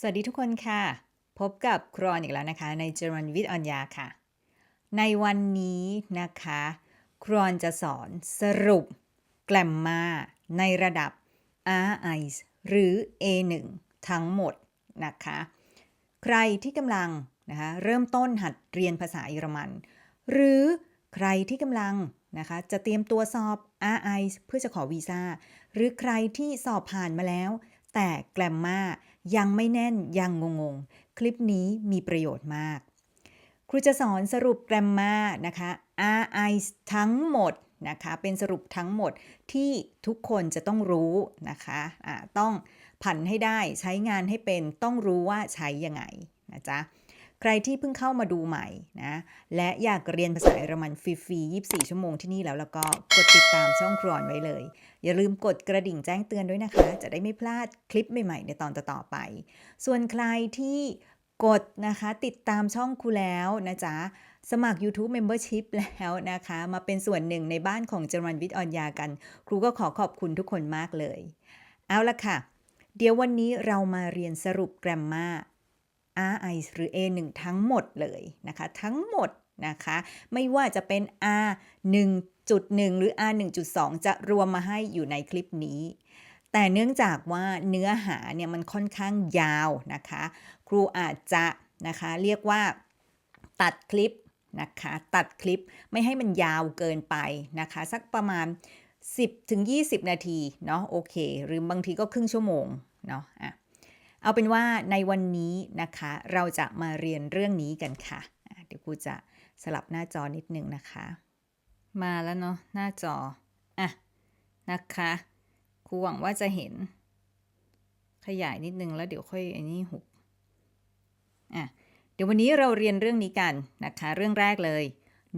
สวัสดีทุกคนค่ะ พบกับครอนอีกแล้วนะคะ ใน German with Anya ค่ะ ในวันนี้นะคะ ครอนจะสอนสรุปแกลมมาในระดับ R1 หรือ A1 ทั้งหมดนะคะ ใครที่กำลังนะคะเริ่มต้นหัดเรียนภาษาเยอรมัน หรือใครที่กำลังนะคะจะเตรียมตัวสอบ RI เพื่อจะขอวีซ่า หรือใครที่สอบผ่านมาแล้ว แต่แกลมมา ยังไม่แน่นยังงงๆ คลิปนี้มีประโยชน์มาก ครูจะสอนสรุปแกรมมานะคะ RI ทั้งหมดนะคะ เป็นสรุปทั้งหมดที่ทุกคนจะต้องรู้นะคะะต้องผันให้ได้ใช้งานให้เป็นต้องรู้ว่าใช้ยังไงนะจ๊ะ ใครที่เพิ่งเข้ามาดูใหม่นะ และอยากเรียนภาษาเยอรมันฟรีๆ 24 ชั่วโมงที่นี่แล้วแล้วก็กดติดตามช่องครอนไว้เลย อย่าลืมกดกระดิ่งแจ้งเตือนด้วยนะคะ จะได้ไม่พลาดคลิปใหม่ๆ ในตอนต่อๆไป ส่วนใครที่กดนะคะติดตามช่องครูแล้วนะจ๊ะ สมัคร YouTube Membership แล้วนะคะ มาเป็นส่วนหนึ่งในบ้านของ German with Anya กัน ครูก็ขอขอบคุณทุกคนมากเลย เอาละค่ะ เดี๋ยววันนี้เรามาเรียนสรุปแกรมมา RI หรือ A1 ทั้งหมดเลยนะคะ ทั้งหมดนะคะ ไม่ว่าจะเป็น R 1.1 หรือ R 1.2 จะรวมมาให้อยู่ในคลิปนี้ แต่เนื่องจากว่าเนื้อหาเนี่ยมันค่อนข้างยาวนะคะ ครูอาจจะนะคะเรียกว่าตัดคลิปนะคะตัดคลิปไม่ให้มันยาวเกินไปนะคะ สักประมาณ 10ถึง20 นาทีเนาะโอเค หรือบางทีก็ครึ่งชั่วโมงเนาะอะ เอาเป็นว่าในวันนี้นะคะ เราจะมาเรียนเรื่องนี้กันค่ะ เดี๋ยวครูจะสลับหน้าจอนิดนึงนะคะ มาแล้วเนาะหน้าจอ อะ นะคะครูหวังว่าจะเห็น ขยายนิดนึงแล้วเดี๋ยวค่อยอ้นี่หุบอะเดี๋ยววันนี้เราเรียนเรื่องนี้กันนะคะ เรื่องแรกเลย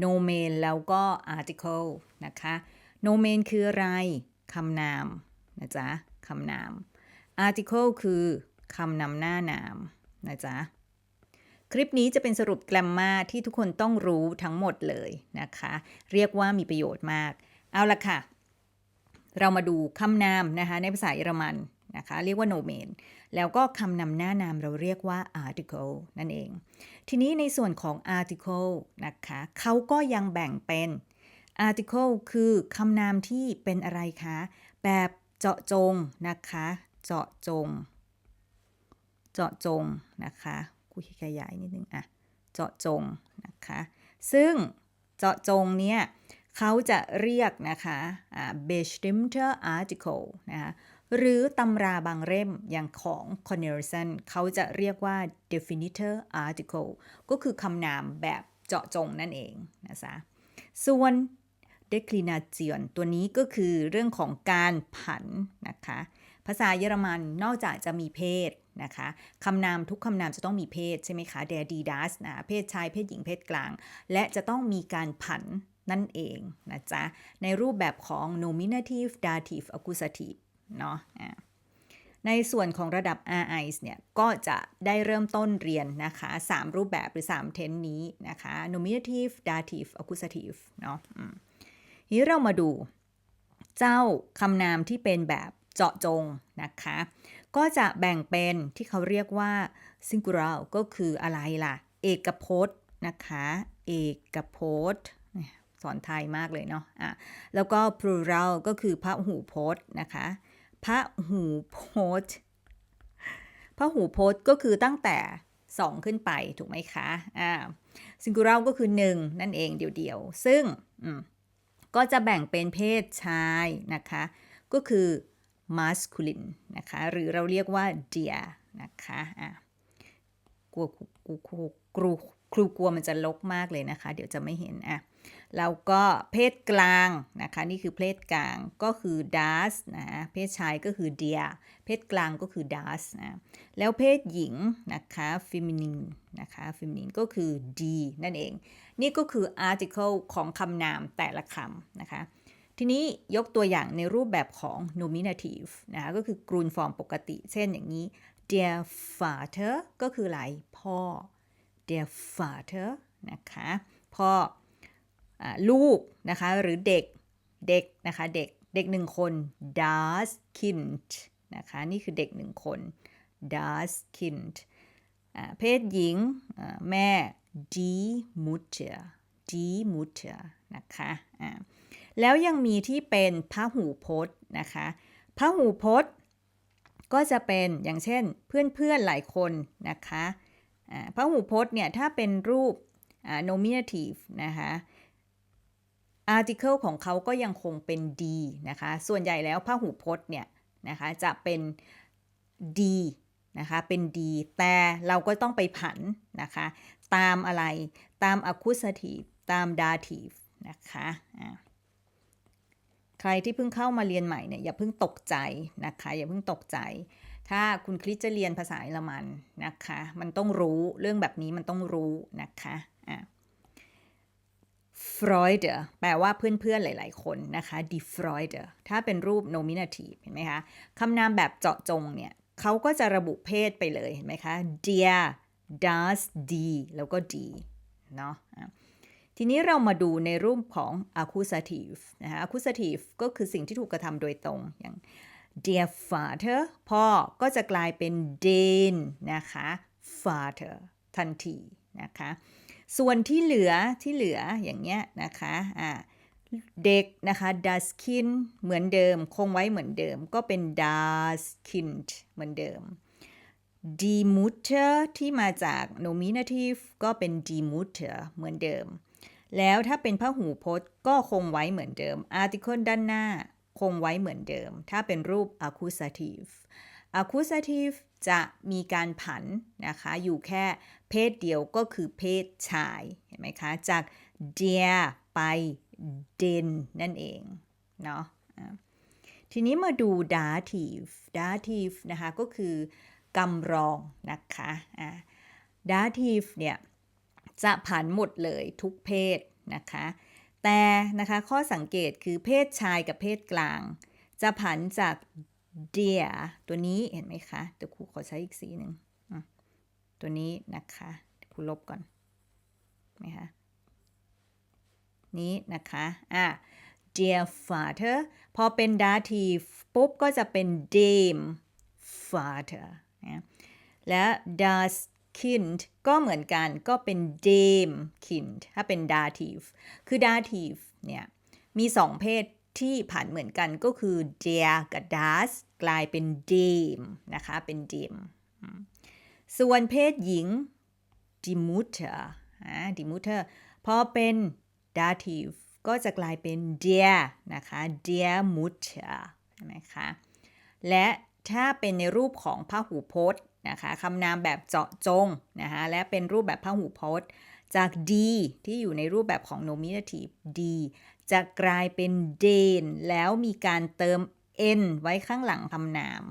nomen แล้วก็ article นะคะ nomen คืออะไรคำนามนะจ๊ะคำนาม article คือ คำนำหน้านามนะจ๊ะ คลิปนี้จะเป็นสรุปแกรมมาที่ทุกคนต้องรู้ทั้งหมดเลยนะคะ เรียกว่ามีประโยชน์มาก เอาละค่ะ เรามาดูคำนามนะคะในภาษาเยอรมันนะคะ เรียกว่า nomen แล้วก็คำนำหน้านามเราเรียกว่า article นั่นเอง ทีนี้ในส่วนของ article นะคะเขาก็ยังแบ่งเป็น article คือคำนามที่เป็นอะไรคะ แบบเจาะจงนะคะ เจาะจง เจาะจงนะคะกูขยายนิดนึงอะเจาะจงนะคะซึ่งเจาะจงเนี่ยเขาจะเรียกนะคะอ่า bestimmter article นะคะหรือตำราบางเล่มอย่างของ Cornelison เขาจะเรียกว่า definite article ก็คือคำนามแบบเจาะจงนั่นเองนะจ๊ะส่วน declination ตัวนี้ก็คือเรื่องของการผันนะคะ ภาษาเยอรมันนอกจากจะมีเพศนะคะคำนามทุกคำนามจะต้องมีเพศใช่ไหมคะ der die das นะเพศชายเพศหญิงเพศกลาง และจะต้องมีการผันนั่นเองนะจ๊ะ ในรูปแบบของ nominative dative accusative เนาะะในส่วนของระดับ RI เนี่ยก็จะได้เริ่มต้นเรียนนะคะ 3 รูปแบบหรือ 3 เทนนี้นะคะ nominative dative accusative เนาะทีนี้เรามาดูเจ้าคำนามที่เป็นแบบ เจาะจงนะคะ ก็จะแบ่งเป็นที่เขาเรียกว่า singular ก็คืออะไรล่ะ เอกพจน์นะคะ เอกพจน์สอนไทยมากเลยเนาะะแล้วก็ plural ก็คือพระหูพจน์นะคะพระหูพจน์พระหูพจน์ก็คือตั้งแต่ 2 ขึ้นไปถูกไหมคะอ่า singular ก็คือ 1 นั่นเองเดียวๆ ซึ่งก็จะแบ่งเป็นเพศชายนะคะ ก็คือ masculine นะคะ หรือเราเรียกว่า dear นะคะอะกลัวครูครูครูครูกลัวมันจะลกมากเลยนะคะ เดี๋ยวจะไม่เห็นอะแล้วก็เพศกลางนะคะ นี่คือเพศกลางก็คือ das นะเพศชายก็คือ dear เพศกลางก็คือ das นะแล้วเพศหญิงนะคะ feminine นะคะ feminine ก็คือ d นั่นเอง นี่ก็คือ article ของคำนามแต่ละคำนะคะ ทีนี้ยกตัวอย่างในรูปแบบของ nominative นะคะก็คือกรูนฟอร์มปกติ เช่นอย่างนี้ dear father ก็คืออะไรพ่อ dear father นะคะพ่ออลูกนะคะหรือเด็กเด็กนะคะเด็กเด็กหนึ่งคน das Kind นะคะนี่คือเด็กหนึ่งคน das Kind เพศหญิงแม่ die Mutter die Mutter นะคะอ่าแล้วยังมีที่เป็นพหูพจน์นะคะพหูพจน์ ก็จะเป็นอย่างเช่นเพื่อนๆหลายคนนะคะอ่าพหูพจน์เนี่ยถ้าเป็นรูป nominative นะคะ article ของเขาก็ยังคงเป็น d นะคะ ส่วนใหญ่แล้วพหูพจน์เนี่ยนะคะจะเป็น d นะคะเป็น d แต่เราก็ต้องไปผันนะคะตามอะไรตาม accusative ตาม dative นะคะใครที่เพิ่งเข้ามาเรียนใหม่เนี่ยอย่าเพิ่งตกใจนะคะอย่าเพิ่งตกใจ ถ้าคุณคริสจะเรียนภาษาเยอรมันนะคะมันต้องรู้เรื่องแบบนี้มันต้องรู้นะคะอ่า Freude แปลว่าเพื่อนๆ หลาย ๆ คนนะคะ die Freude ถ้าเป็นรูป nominative เห็นไหมคะ คำนามแบบเจาะจงเนี่ย เขาก็จะระบุเพศไปเลยเห็นไหมคะ der das d แล้วก็ d เนาะอะทีนี้เรามาดูในรูปของ accusative นะคะ accusative ก็คือสิ่งที่ถูกกระทำโดยตรงอย่าง dear father พ่อก็จะกลายเป็น den นะคะ father ทันทีนะคะ ส่วนที่เหลือที่เหลืออย่างเงี้ยนะคะอ่า เด็กนะคะ das Kind เหมือนเดิม คงไว้เหมือนเดิม ก็เป็น das Kind เหมือนเดิม die Mutter ที่มาจาก nominative ก็เป็น die Mutter เหมือนเดิม แล้วถ้าเป็นพหูพจน์ก็คงไว้เหมือนเดิม article ด้านหน้า คงไว้เหมือนเดิม ถ้าเป็นรูป accusative accusative จะมีการผันนะคะ อยู่แค่เพศเดียวก็คือเพศชาย เห็นไหมคะ จาก der ไป den นั่นเองเนาะทีนี้มาดู dative dative นะคะก็คือกำรองนะคะะ dative เนี่ยจะผันหมดเลยทุกเพศนะคะแต่นะคะข้อสังเกตคือเพศชายกับเพศกลาง จะผันจาก dear ตัวนี้เห็นไหมคะเดี๋ยวครูขอใช้อีกสีหนึ่งตัวนี้นะคะครูลบก่อนนไหมคะ นี้นะคะอะ dear father พอเป็น dative ปุ๊บก็จะเป็น dame father นะและ das kind ก็เหมือนกันก็เป็น dame kind ถ้าเป็น dative คือ dative เนี่ยมีสองเพศที่ผันเหมือนกันก็คือ der กับ das กลายเป็น dame นะคะ เป็น dame อืมส่วนเพศหญิง die Mutter อ่า die m u t e r พอเป็น dative ก็จะกลายเป็น der นะคะ der Mutter ใช่ไหมคะ และถ้าเป็นในรูปของพหูพจน์นะคะคำนามแบบเจาะจงนะคะและเป็นรูปแบบพหูพจน์ จาก d ที่อยู่ในรูปแบบของ nominative d จะกลายเป็น den แล้วมีการเติม n ไว้ข้างหลังคำนาม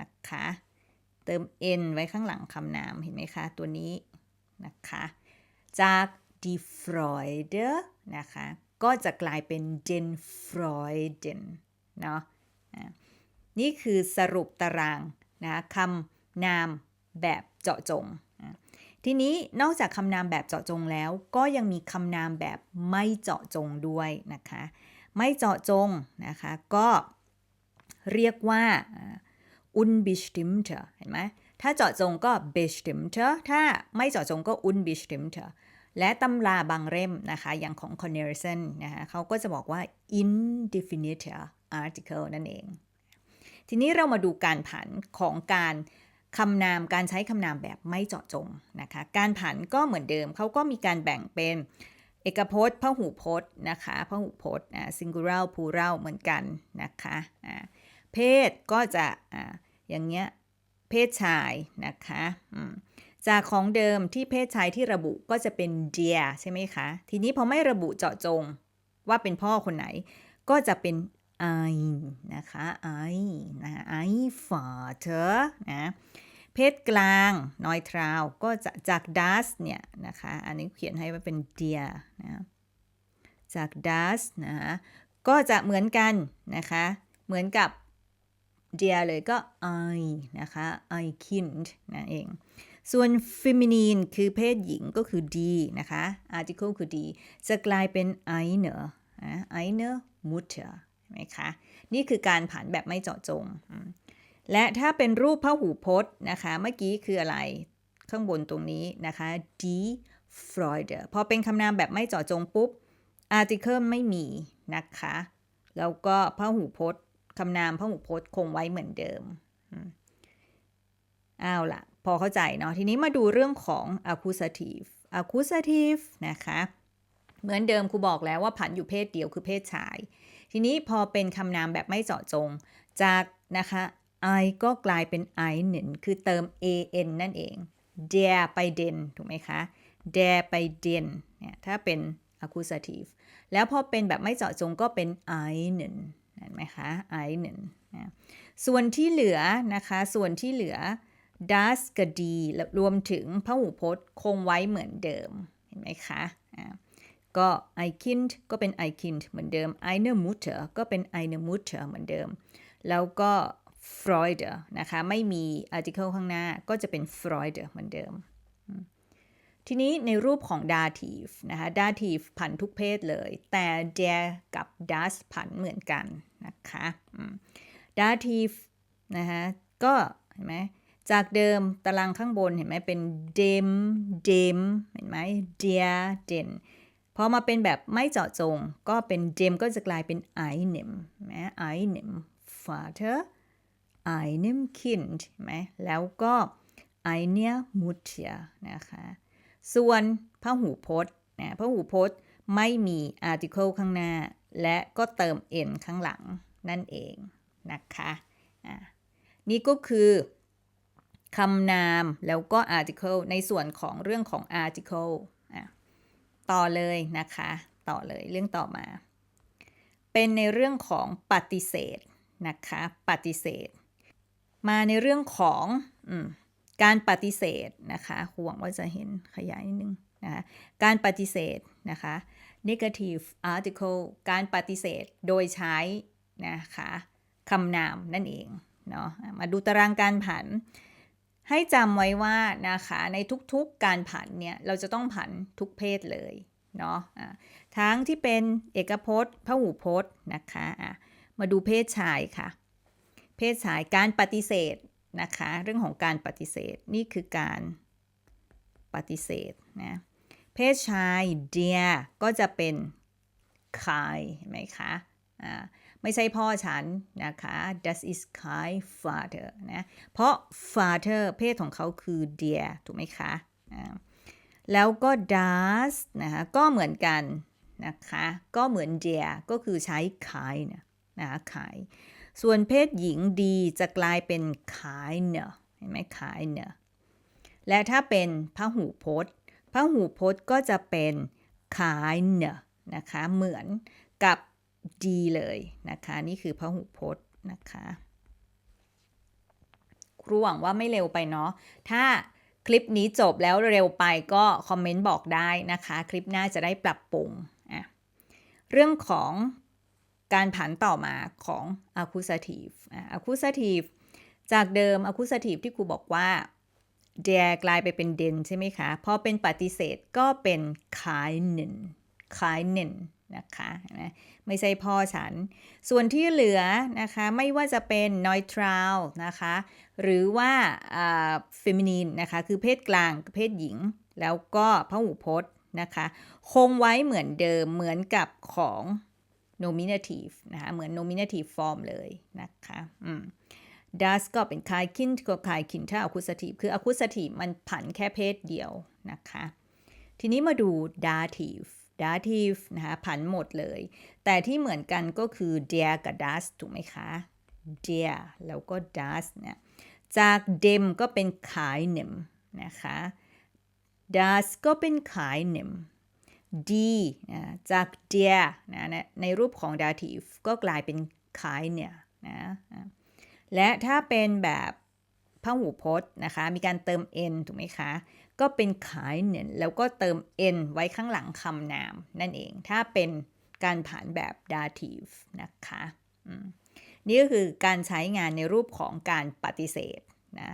นะคะ เติม n ไว้ข้างหลังคำนามเห็นไหมคะ ตัวนี้นะคะ จาก die Freude นะคะ ก็จะกลายเป็น den Freuden เนาะนี่คือสรุปตารางนะคำนามแบบเจาะจง ทีนี้นอกจากคำนามแบบเจาะจงแล้ว ก็ยังมีคำนามแบบไม่เจาะจงด้วยนะคะ ไม่เจาะจงนะคะ ก็เรียกว่าอ่า unbestimmte เห็นไหมถ้าเจาะจงก็ bestimmte ถ้าไม่เจาะจงก็ unbestimmte และตำราบางเล่มนะคะ อย่างของ Cornelison นะคะเขาก็จะบอกว่า indefinite article นั่นเอง ทีนี้เรามาดูการผันของการคำนามการใช้คำนามแบบไม่เจาะจงนะคะ การผันก็เหมือนเดิมเขาก็มีการแบ่งเป็นเอกพจน์พหูพจน์นะคะพหูพจน์ singular plural เหมือนกันนะคะเพศก็จะออย่างเงี้ยเพศชายนะคะ จากของเดิมที่เพศชายที่ระบุก็จะเป็น dear ใช่ไหมคะ ทีนี้พอไม่ระบุเจาะจงว่าเป็นพ่อคนไหน ก็จะเป็น I นะคะ I นะคะ ein Vater นะเพศกลาง neutral ก็จะจาก das เนี่ยนะคะ อันนี้เขียนให้ว่าเป็น dear นะจาก das นะคะก็จะเหมือนกันนะคะ เหมือนกับ dear เลยก็ I นะคะ I kind นั่นเอง ส่วน feminine คือเพศหญิงก็คือ d นะคะ article คือ d จะกลายเป็น eine นะ eine Mutter เห็นไหมคะ นี่คือการผันแบบไม่เจาะจง และถ้าเป็นรูปพหูพจน์นะคะ เมื่อกี้คืออะไร ข้างบนตรงนี้นะคะ d Freude พอเป็นคำนามแบบไม่เจาะจงปุ๊บ article ไม่มีนะคะ แล้วก็พหูพจน์คำนามพหูพจน์คงไว้เหมือนเดิม เอาล่ะพอเข้าใจเนาะทีนี้มาดูเรื่องของ accusative accusative นะคะ เหมือนเดิมครูบอกแล้วว่าผันอยู่เพศเดียวคือเพศชาย ทีนี้พอเป็นคำนามแบบไม่เจาะจง จากนะคะ I ก็กลายเป็น I หนึ่งคือเติม an นั่นเอง der ไป den ถูกไหมคะ der ไป den เนี่ยถ้าเป็น accusative แล้วพอเป็นแบบไม่เจาะจงก็เป็น I หนึ่งเห็นไหมคะ I หนึ่งส่วนที่เหลือนะคะ ส่วนที่เหลือ das กับ die รวมถึงพหูพจน์คงไว้เหมือนเดิม เห็นไหมคะก็ I kind ก็เป็น I kind เหมือนเดิม eine Mutter ก็เป็น eine Mutter เหมือนเดิม แล้วก็ Freude นะคะ ไม่มี article ข้างหน้าก็จะเป็น Freude เหมือนเดิม ทีนี้ในรูปของ dative นะคะ dative ผันทุกเพศเลย แต่ der กับ das ผันเหมือนกันนะคะอืม dative นะคะก็เห็นไหม จากเดิมตารางข้างบนเห็นไหมเป็น dem dem เห็นไหม der den พอมาเป็นแบบไม่เจาะจง ก็เป็น dem ก็จะกลายเป็น einem นไหม einem Vater einem Kind ไหมแล้วก็ einer Mutter นะคะ ส่วนพหูพจน์นะพหูพจน์ไม่มี article ข้างหน้า และก็เติม n ข้างหลังนั่นเองนะคะะนี่ก็คือ คำนามแล้วก็ article ในส่วนของเรื่องของ article อะต่อเลยนะคะ ต่อเลยเรื่องต่อมา เป็นในเรื่องของปฏิเสธนะคะ ปฏิเสธ มาในเรื่องของอการปฏิเสธนะคะหวังว่าจะเห็นขยายนิดนึงนะคะการปฏิเสธนะคะ negative article การปฏิเสธโดยใช้นะคะคำนามนั่นเองเนาะมาดูตารางการผัน ให้จำไว้ว่านะคะในทุกๆการผันเนี่ยเราจะต้องผันทุกเพศเลยเนาะะทั้งที่เป็นเอกพจน์พหูพจน์นะคะะมาดูเพศชายค่ะ เพศชายการปฏิเสธนะคะเรื่องของการปฏิเสธนี่คือการปฏิเสธนะเพศชาย dear ก็จะเป็น kai เห็นไหมคะอ่า ไม่ใช่พ่อฉันนะคะ das ist kein Vater นะ เพราะ Vater เพศของเขาคือ dear ถูกไหมคะ แล้วก็ das นะคะ ก็เหมือนกันนะคะ ก็เหมือน dear ก็คือใช้ kai นะนะคะ kai ส่วนเพศหญิงดีจะกลายเป็น keine เห็นไหม keine และถ้าเป็นพหูพจน์พหูพจน์ก็จะเป็น keine นะคะ เหมือนกับ ดีเลยนะคะ นี่คือพหูพจน์นะคะครูหวังว่าไม่เร็วไปเนาะถ้าคลิปนี้จบแล้วเร็วไปก็คอมเมนต์บอกได้นะคะ คลิปหน้าจะได้ปรับปรุงอะเรื่องของการผันต่อมาของ accusative อ accusative จากเดิม accusative ที่ครูบอกว่า der กลายไปเป็น den ใช่ไหมคะ พอเป็นปฏิเสธก็เป็น keinen keinen นะคะนะไม่ใช่พ่อฉัน ส่วนที่เหลือนะคะไม่ว่าจะเป็น neutral นะคะหรือว่า feminine นะคะคือเพศกลางเพศหญิง แล้วก็พหูพจน์นะคะคงไว้เหมือนเดิมเหมือนกับของ nominative นะคะเหมือน nominative form เลยนะคะอืม das ก็เป็น kai kind ก็ kai kind ถ้า accusative คือ accusative มันผันแค่เพศเดียวนะคะ ทีนี้มาดู dative dative นะคะผันหมดเลย แต่ที่เหมือนกันก็คือ der กับ das ถูกไหมคะ der แล้วก็ das เนี่ยจาก dem ก็เป็น keinem นะคะ das ก็เป็น keinem die นะจาก der นะในรูปของ dative ก็กลายเป็น keine นะและถ้าเป็นแบบพหูพจน์นะคะ มีการเติม n ถูกไหมคะ ก็เป็นขายเนนแล้วก็เติม n ไว้ข้างหลังคำนาม นั่นเอง ถ้าเป็นการผ่านแบบ dative นะคะนี่ก็คือการใช้งานในรูปของการปฏิเสธนะ